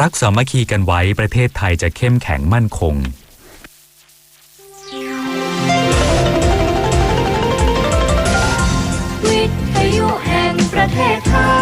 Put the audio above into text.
รักสามัคคีกันไว้ประเทศไทยจะเข้มแข็งมั่นคง วิทยุแห่งประเทศไทย